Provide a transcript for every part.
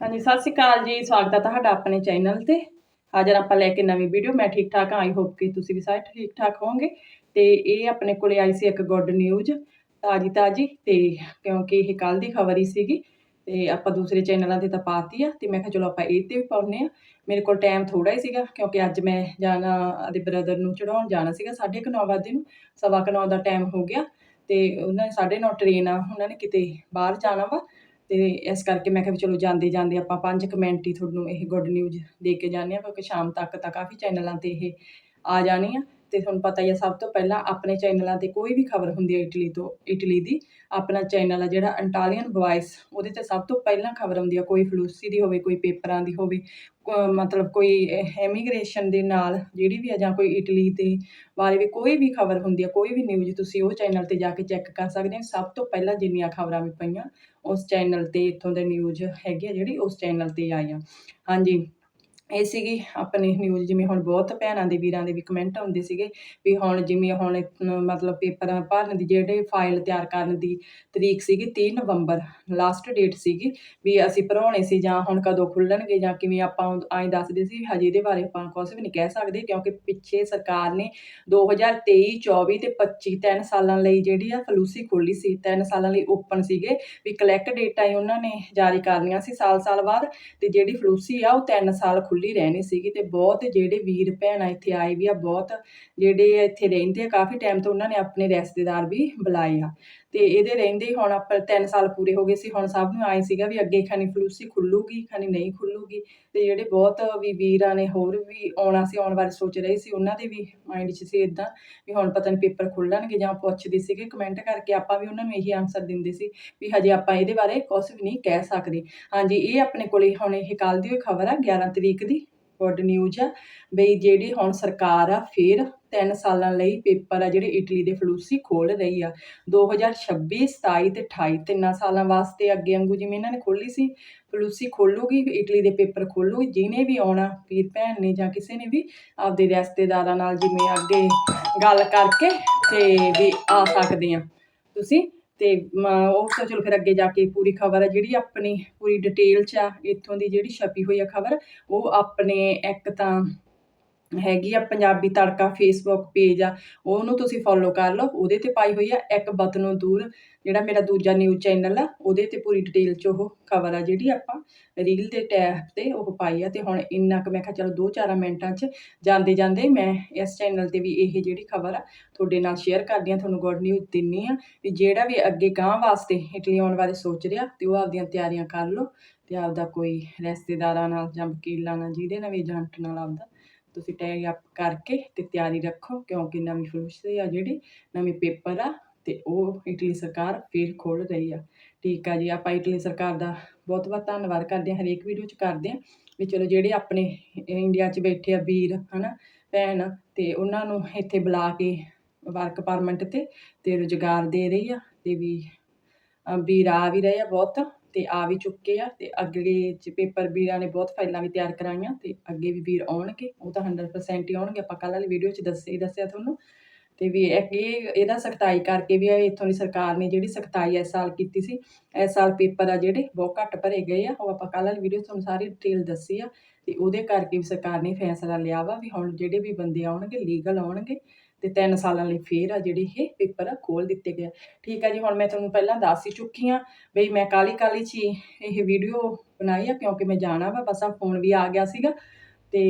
ਹਾਂਜੀ, ਸਤਿ ਸ਼੍ਰੀ ਅਕਾਲ ਜੀ। ਸਵਾਗਤ ਹੈ ਤੁਹਾਡਾ ਆਪਣੇ ਚੈਨਲ ਤੇ। ਹਾਜ਼ਰ ਆਪਾਂ ਲੈ ਕੇ ਨਵੀਂ ਵੀਡੀਓ ਮੈਂ ਠੀਕ ਠਾਕ ਹਾਂ। ਆਈ ਹੋਪ ਕਿ ਤੁਸੀਂ ਵੀ ਸਾਰੇ ਠੀਕ ਠਾਕ ਹੋਵੋਗੇ। ਤੇ ਇਹ ਆਪਣੇ ਕੋਲੇ ਆਈ ਸੀ ਇੱਕ ਗੁੱਡ ਨਿਊਜ਼ ਤਾਜੀ ਤਾਜੀ ਤੇ ਕਿਉਂਕਿ ਇਹ ਕੱਲ ਦੀ ਖਬਰ ਹੀ ਸੀਗੀ। ਤੇ ਆਪਾਂ ਦੂਸਰੇ ਚੈਨਲਾਂ ਤੇ ਤਾਂ ਪਾਤੀ ਆ। ਤੇ ਮੈਂ ਕਿਹਾ, ਚਲੋ ਆਪਾਂ ਇਹ ਤੇ ਵੀ ਪਾਉਨੇ ਆ ਮੇਰੇ ਕੋਲ ਟਾਈਮ ਥੋੜਾ ਹੀ ਸੀਗਾ। ਕਿਉਂਕਿ ਅੱਜ ਮੈਂ ਜਾਣਾ, ਆਦੇ ਬ੍ਰਦਰ ਨੂੰ ਚੜਾਉਣ ਜਾਣਾ ਸੀਗਾ 9:30 ਵਜੇ ਨੂੰ ਸਵਾ ਕੁ ਨੌ ਦਾ ਟਾਈਮ ਹੋ ਗਿਆ। ਤੇ ਉਹਨਾਂ ਨੇ 9:30 ਟ੍ਰੇਨ ਆ। ਉਹਨਾਂ ਨੇ ਕਿਤੇ ਬਾਹਰ ਜਾਣਾ ਵਾ। ਅਤੇ ਇਸ ਕਰਕੇ ਮੈਂ ਕਿਹਾ ਵੀ ਚਲੋ ਜਾਂਦੇ ਜਾਂਦੇ ਆਪਾਂ ਪੰਜ ਕੁ ਮਿੰਟ ਹੀ ਤੁਹਾਨੂੰ ਇਹ ਗੁੱਡ ਨਿਊਜ਼ ਦੇ ਕੇ ਜਾਂਦੇ ਹਾਂ, ਕਿਉਂਕਿ ਸ਼ਾਮ ਤੱਕ ਤਾਂ ਕਾਫੀ ਚੈਨਲਾਂ ਤੇ ਇਹ ਆ ਜਾਣੀ ਆ। ਤੇ ਤੁਹਾਨੂੰ ਪਤਾ ਹੀ ਆ, ਸਭ ਤੋਂ ਪਹਿਲਾਂ ਆਪਣੇ ਚੈਨਲਾਂ ਤੇ ਕੋਈ ਵੀ ਖਬਰ ਹੁੰਦੀ ਹੈ ਇਟਲੀ ਤੋਂ, ਇਟਲੀ ਦੀ, ਆਪਣਾ ਚੈਨਲ ਆ ਜਿਹੜਾ ਅੰਟਾਲੀਅਨ ਵੌਇਸ ਉਹਦੇ ਤੇ ਸਭ ਤੋਂ ਪਹਿਲਾਂ ਖਬਰ ਆਉਂਦੀ ਆ, ਕੋਈ ਫਲੂਸੀ ਦੀ ਹੋਵੇ, ਕੋਈ ਪੇਪਰਾਂ ਦੀ ਹੋਵੇ ਮਤਲਬ ਕੋਈ ਇਮੀਗ੍ਰੇਸ਼ਨ ਦੇ ਨਾਲ ਜਿਹੜੀ ਵੀ ਆ ਜਾਂ ਕੋਈ ਇਟਲੀ ਦੇ ਬਾਰੇ ਵੀ ਕੋਈ ਵੀ ਖਬਰ ਹੁੰਦੀ ਆ, ਕੋਈ ਵੀ ਨਿਊਜ਼, ਤੁਸੀਂ ਉਹ ਚੈਨਲ ਤੇ ਜਾ ਕੇ ਚੈੱਕ ਕਰ ਸਕਦੇ ਹੋ। ਸਭ ਤੋਂ ਪਹਿਲਾਂ ਜਿੰਨੀਆਂ ਖਬਰਾਂ ਵੀ ਪਈਆਂ, ਉਸ ਚੈਨਲ ਤੇ ਇੱਥੋਂ ਦੇ ਨਿਊਜ਼ ਹੈਗੇ ਆ ਜਿਹੜੀ ਉਸ ਚੈਨਲ ਤੇ ਆਈ ਆ ਹਾਂਜੀ ਇਹ ਸੀਗੀ ਆਪਣੀ ਨਿਊਜ਼ ਜਿਵੇਂ ਹੁਣ ਬਹੁਤ ਭੈਣਾਂ ਦੇ ਵੀਰਾਂ ਦੇ ਵੀ ਕਮੈਂਟ ਆਉਂਦੇ ਸੀਗੇ ਵੀ ਹੁਣ ਜਿਵੇਂ ਹੁਣ ਮਤਲਬ ਪੇਪਰ ਭਰਨ ਦੀ ਜਿਹੜੇ ਫਾਈਲ ਤਿਆਰ ਕਰਨ ਦੀ ਤਰੀਕ ਸੀਗੀ 30 ਨਵੰਬਰ ਲਾਸਟ ਡੇਟ ਸੀਗੀ ਵੀ ਅਸੀਂ ਭਰਾਉਣੇ ਸੀ ਜਾਂ ਹੁਣ ਕਦੋਂ ਖੁੱਲਣਗੇ ਜਾਂ ਕਿਵੇਂ ਆਪਾਂ ਐਂ ਦੱਸਦੇ ਸੀ ਵੀ ਹਜੇ ਇਹਦੇ ਬਾਰੇ ਆਪਾਂ ਕੁਝ ਵੀ ਨਹੀਂ ਕਹਿ ਸਕਦੇ ਕਿਉਂਕਿ ਪਿੱਛੇ ਸਰਕਾਰ ਨੇ 2023 24 ਤੇ 25 ਤਿੰਨ ਸਾਲਾਂ ਲਈ ਜਿਹੜੀ ਆ ਫਲੂਸੀ ਖੋਲੀ ਸੀ, ਤਿੰਨ ਸਾਲਾਂ ਲਈ ਓਪਨ ਸੀਗੇ ਵੀ ਕਲੈਕਟ ਡੇਟਾਂ ਹੀ ਉਹਨਾਂ ਨੇ ਜਾਰੀ ਕਰਨੀਆਂ ਸੀ ਸਾਲ ਸਾਲ ਬਾਅਦ ਤੇ ਜਿਹੜੀ ਫਲੂਸੀ ਆ ਉਹ ਤਿੰਨ ਸਾਲ ਖੁੱਲੀ ਰਹਿਣੀ ਸੀਗੀ ਤੇ ਬਹੁਤ ਜਿਹੜੇ ਵੀਰ ਭੈਣਾਂ ਇੱਥੇ ਆਏ ਵੀ ਆ, ਬਹੁਤ ਜਿਹੜੇ ਇੱਥੇ ਰਹਿੰਦੇ ਆ, ਕਾਫੀ ਟਾਈਮ ਤੋਂ ਉਹਨਾਂ ਨੇ ਆਪਣੇ ਰਿਸ਼ਤੇਦਾਰ ਵੀ ਬੁਲਾਏ ਆ। ਤੇ ਇਹਦੇ ਰਹਿੰਦੇ ਹੁਣ ਆਪਾਂ 3 ਸਾਲ ਪੂਰੇ ਹੋ ਗਏ ਸੀ, ਹੁਣ ਸਭ ਨੂੰ ਆਏ ਸੀਗਾ ਵੀ ਅੱਗੇ ਖਾਨੀ ਫਲੂਸੀ ਖੁੱਲੂਗੀ, ਖਾਨੀ ਨਹੀਂ ਖੁੱਲੂਗੀ। ਤੇ ਜਿਹੜੇ ਬਹੁਤ ਵੀ ਵੀਰਾਂ ਨੇ ਹੋਰ ਵੀ ਆਉਣਾ ਸੀ, ਆਉਣ ਬਾਰੇ ਸੋਚ ਰਹੇ ਸੀ, ਉਹਨਾਂ ਦੇ ਵੀ ਮਾਈਂਡ 'ਚ ਸੀ ਇਦਾਂ ਵੀ ਹੁਣ ਪਤਾ ਨਹੀਂ ਪੇਪਰ ਖੁੱਲਣਗੇ ਜਾਂ ਪੁੱਛਦੇ ਸੀਗੇ ਕਮੈਂਟ ਕਰਕੇ ਆਪਾਂ ਵੀ ਉਹਨਾਂ ਨੂੰ ਇਹੀ ਆਨਸਰ ਦਿੰਦੇ ਸੀ ਵੀ ਹਜੇ ਆਪਾਂ ਇਹਦੇ ਬਾਰੇ ਕੁਝ ਵੀ ਨਹੀਂ ਕਹਿ ਸਕਦੇ। ਹਾਂਜੀ, ਇਹ ਆਪਣੇ ਕੋਲੇ ਹੁਣ ਇਹ ਕੱਲ ਦੀ ਹੋਈ ਖਬਰ ਆ 11 ਤਰੀਕ ਦੀ ਗੁੱਡ ਨਿਊਜ਼ ਆ ਬਈ ਜਿਹੜੀ ਹੁਣ ਸਰਕਾਰ ਆ, ਫੇਰ 3 ਸਾਲਾਂ ਲਈ ਪੇਪਰ ਆ ਜਿਹੜੇ ਇਟਲੀ ਦੇ ਫਲੂਸੀ ਖੋਲ ਰਹੀ ਆ। 2026 27 ਤੇ 28 ਤਿੰਨਾਂ ਸਾਲਾਂ ਵਾਸਤੇ ਅੱਗੇ ਵਾਂਗੂ ਜਿਵੇਂ ਇਹਨਾਂ ਨੇ ਖੋਲੀ ਸੀ, ਫਲੂਸੀ ਖੋਲੂਗੀ ਇਟਲੀ ਦੇ ਪੇਪਰ ਖੋਲੂਗੀ ਜਿਹਨੇ ਵੀ ਆਉਣਾ, ਵੀਰ ਭੈਣ ਨੇ ਜਾਂ ਕਿਸੇ ਨੇ ਵੀ ਆਪਦੇ ਰਿਸ਼ਤੇਦਾਰਾਂ ਨਾਲ ਜਿਵੇਂ ਅੱਗੇ ਗੱਲ ਕਰਕੇ ਤੇ ਵੀ ਆ ਸਕਦੇ ਆ ਤੁਸੀਂ ਤੇ ਮ- ਉਹ ਤਾਂ ਚਲੋ ਫਿਰ ਅੱਗੇ ਜਾ ਕੇ ਪੂਰੀ ਖਬਰ ਹੈ ਜਿਹੜੀ ਆਪਣੀ ਪੂਰੀ ਡਿਟੇਲ ਚ ਆ, ਇੱਥੋਂ ਦੀ ਜਿਹੜੀ ਛਪੀ ਹੋਈ ਆ ਖਬਰ, ਉਹ ਆਪਣੇ ਇੱਕ ਤਾਂ ਹੈਗੀ ਆ ਪੰਜਾਬੀ ਤੜਕਾ ਫੇਸਬੁੱਕ ਪੇਜ ਆ, ਉਹਨੂੰ ਤੁਸੀਂ ਫੋਲੋ ਕਰ ਲਓ, ਉਹਦੇ ਤੇ ਪਾਈ ਹੋਈ ਆ ਇੱਕ ਬਤਨੋਂ ਦੂਰ, ਜਿਹੜਾ ਮੇਰਾ ਦੂਜਾ ਨਿਊਜ਼ ਚੈਨਲ ਆ, ਉਹਦੇ ਤੇ ਪੂਰੀ ਡਿਟੇਲ ਚ ਉਹ ਖਬਰ ਆ ਜਿਹੜੀ ਆਪਾਂ ਰੀਲ ਦੇ ਟੈਬ ਤੇ ਉਹ ਪਾਈ ਆ, ਤੇ ਹੁਣ ਇੰਨਾ ਕੁ ਮੈਂ ਕਿਹਾ ਚਲੋ 2-4 ਮਿੰਟਾਂ ਚ ਜਾਂਦੇ ਜਾਂਦੇ ਮੈਂ ਇਸ ਚੈਨਲ ਤੇ ਵੀ ਇਹ ਜਿਹੜੀ ਖਬਰ ਆ, ਤੁਹਾਡੇ ਨਾਲ ਸ਼ੇਅਰ ਕਰਦੀ ਆ, ਤੁਹਾਨੂੰ ਗੁੱਡ ਨਿਊਜ਼ ਦਿੰਨੀ ਆ, ਵੀ ਜਿਹੜਾ ਵੀ ਅੱਗੇ ਗਾਂ ਵਾਸਤੇ ਇਟਲੀ ਆਉਣ ਬਾਰੇ ਸੋਚ ਰਿਹਾ, ਤੇ ਉਹ ਆਪਦੀਆਂ ਤਿਆਰੀਆਂ ਕਰ ਲਓ, ਤੇ ਆਪਦਾ ਕੋਈ ਰਿਸ਼ਤੇਦਾਰਾਂ ਨਾਲ ਜਾਂ ਵਕੀਲਾਂ ਨਾਲ, ਜਿਹਦੇ ਨਾਲ ਵੀ ਏਜੰਟ ਨਾਲ ਆਪਦਾ ਤੁਸੀਂ ਟੈਗ ਅਪ ਕਰਕੇ ਤੇ ਤਿਆਰੀ ਰੱਖੋ, ਕਿਉਂਕਿ ਨਵੀਂ ਫਲੂਸੀ ਆ ਜਿਹੜੀ ਨਵੀਂ ਪੇਪਰ ਆ ਤੇ ਉਹ ਇਟਲੀ ਸਰਕਾਰ ਫੇਰ ਖੋਲ ਰਹੀ ਆ। ਠੀਕ ਆ ਜੀ, ਆਪਾਂ ਇਟਲੀ ਸਰਕਾਰ ਦਾ ਬਹੁਤ ਬਹੁਤ ਧੰਨਵਾਦ ਕਰਦੇ ਹਾਂ, ਹਰੇਕ ਵੀਡੀਓ 'ਚ ਕਰਦੇ ਹਾਂ ਵੀ ਚਲੋ ਜਿਹੜੇ ਆਪਣੇ ਇੰਡੀਆ 'ਚ ਬੈਠੇ ਆ ਵੀਰ, ਹਨਾ, ਭੈਣ ਤੇ ਉਹਨਾਂ ਨੂੰ ਇੱਥੇ ਬੁਲਾ ਕੇ ਵਰਕ ਪਰਮਿਟ ਤੇ ਤੇ ਰੁਜ਼ਗਾਰ ਦੇ ਰਹੀ ਆ ਤੇ ਵੀ ਵੀਰ ਆ ਵੀ ਰਹੇ ਆ ਬਹੁਤ। ਤੇ ਆ ਵੀ ਚੁੱਕੇ ਆ ਤੇ ਅੱਗੇ ਚ ਪੇਪਰ ਵੀਰਾਂ ਨੇ ਬਹੁਤ ਫਾਈਲਾਂ ਵੀ ਤਿਆਰ ਕਰਾਈਆਂ ਤੇ ਅੱਗੇ ਵੀ ਵੀਰ ਆਉਣਗੇ, ਉਹ ਤਾਂ 100% ਹੀ ਆਉਣਗੇ, ਆਪਾਂ ਕੱਲ੍ਹ ਵਾਲੀ ਵੀਡੀਓ 'ਚ ਦੱਸੇ ਹੀ ਦੱਸਿਆ ਤੁਹਾਨੂੰ। ਤੇ ਵੀ ਇਹ ਇਹਦਾ ਸਖਤਾਈ ਕਰਕੇ ਵੀ ਇੱਥੋਂ ਦੀ ਸਰਕਾਰ ਨੇ ਜਿਹੜੀ ਸਖਤਾਈ ਇਸ ਸਾਲ ਕੀਤੀ ਸੀ, ਇਸ ਸਾਲ ਪੇਪਰ ਆ ਜਿਹੜੇ ਬਹੁਤ ਘੱਟ ਭਰੇ ਗਏ ਆ, ਉਹ ਆਪਾਂ ਕੱਲ੍ਹ ਵਾਲੀ ਵੀਡੀਓ 'ਚ ਤੁਹਾਨੂੰ ਸਾਰੀ ਡਿਟੇਲ ਦੱਸੀ ਆ ਤੇ ਉਹਦੇ ਕਰਕੇ ਵੀ ਸਰਕਾਰ ਨੇ ਫੈਸਲਾ ਲਿਆ ਵਾ ਵੀ ਹੁਣ ਜਿਹੜੇ ਵੀ ਬੰਦੇ ਆਉਣਗੇ ਲੀਗਲ ਆਉਣਗੇ ਤੇ 3 ਸਾਲਾਂ ਲਈ ਫੇਰ ਆ ਜਿਹੜੇ ਇਹ ਪੇਪਰ ਆ ਖੋਲ ਦਿੱਤੇ ਗਏ ਠੀਕ ਆ ਜੀ, ਹੁਣ ਮੈਂ ਤੁਹਾਨੂੰ ਪਹਿਲਾਂ ਦੱਸ ਹੀ ਚੁੱਕੀ ਆ ਬਈ ਮੈਂ ਕਾਲੀ ਕਾਲੀ ਚ ਹੀ ਇਹ ਵੀਡੀਓ ਬਣਾਈ ਆ, ਕਿਉਂਕਿ ਮੈਂ ਜਾਣਾ ਵਾ, ਬਸ ਆ ਫੋਨ ਵੀ ਆ ਗਿਆ ਸੀਗਾ ਤੇ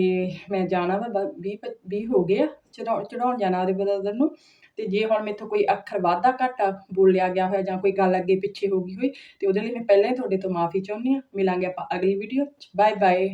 ਮੈਂ ਜਾਣਾ ਵਾ 20 20 ਹੋ ਗਏ ਆ ਚੜਾਉ ਚੜਾਉਣ ਜਾਣਾ ਉਹਦੇ ਬ੍ਰਦਰ ਨੂੰ। ਤੇ ਜੇ ਹੁਣ ਮੇਥੋਂ ਕੋਈ ਅੱਖਰ ਵਾਧਾ ਘਾਟਾ ਬੋਲਿਆ ਗਿਆ ਹੋਇਆ ਜਾਂ ਕੋਈ ਗੱਲ ਅੱਗੇ ਪਿੱਛੇ ਹੋ ਗਈ ਹੋਈ, ਤੇ ਉਹਦੇ ਲਈ ਮੈਂ ਪਹਿਲਾਂ ਹੀ ਤੁਹਾਡੇ ਤੋਂ ਮਾਫੀ ਚਾਹੁੰਦੀ ਆ। ਮਿਲਾਂਗੇ ਆਪਾਂ ਅਗਲੀ ਵੀਡੀਓ ਚ। Bye bye